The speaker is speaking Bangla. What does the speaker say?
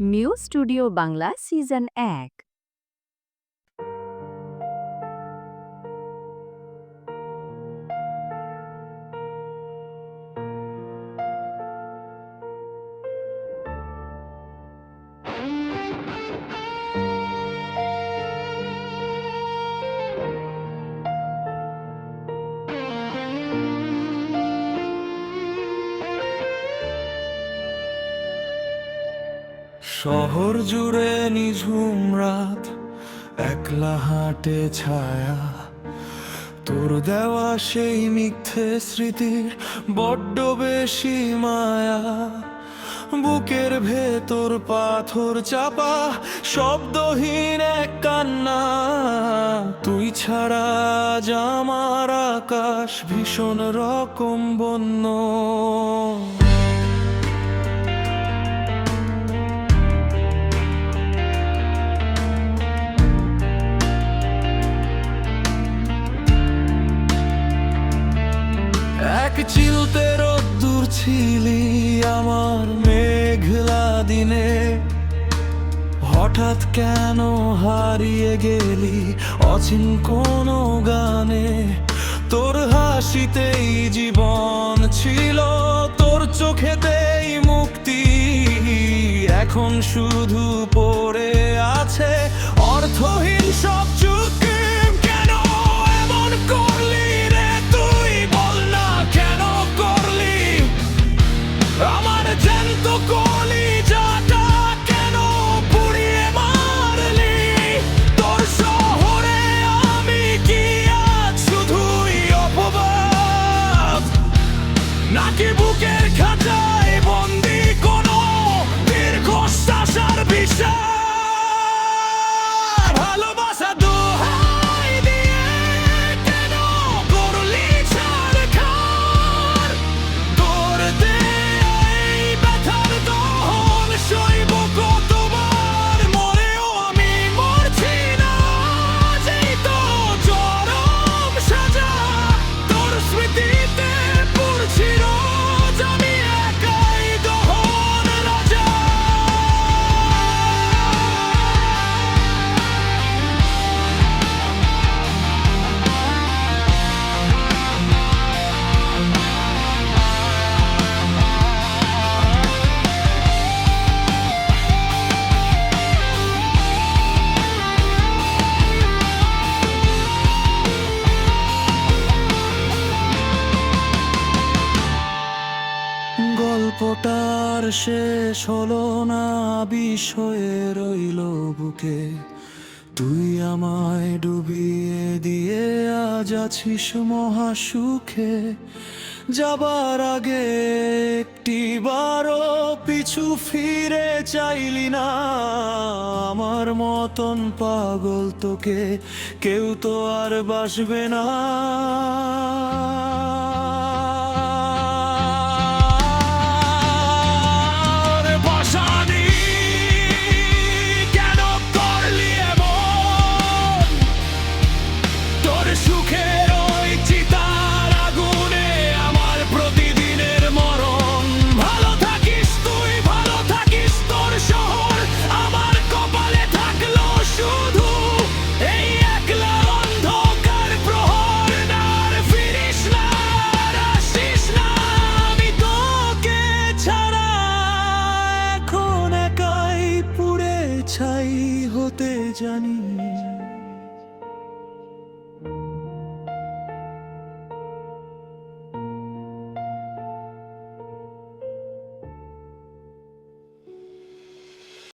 মিউ স্টুডিও বাংলা সিজন এক। শহর জুড়ে নিঝুম রাত, একলা হাটে ছায়া। তোর দেওয়া সেই মিথ্যে স্মৃতির বড্ড বেশি মায়া। বুকের ভেতর পাথর চাপা, শব্দহীন এক কান্না। তুই ছাড়া আজ আমার আকাশ ভীষণ রকম বন্য। চিলতে রোদ্দুর ছিলি আমার মেঘলা দিনে? হঠাৎ কেন হারিয়ে গেলি অচিন কোনো গানে? তোর হাসিতেই জীবন ছিল, তোর চোখেতেই মুক্তি। এখন শুধু পড়ে আছে অর্থহীন সব চুক্তি। গল্পটার শেষ হলো না বিষয়ে রইল বুকে। তুই আমায় ডুবিয়ে দিয়ে আজ আছিস মহা সুখে যাবার আগে একটি বারো পিছু ফিরে চাইলি না। আমার মতন পাগল তোকে কেউ তো আর বাসবে না। হতে জানি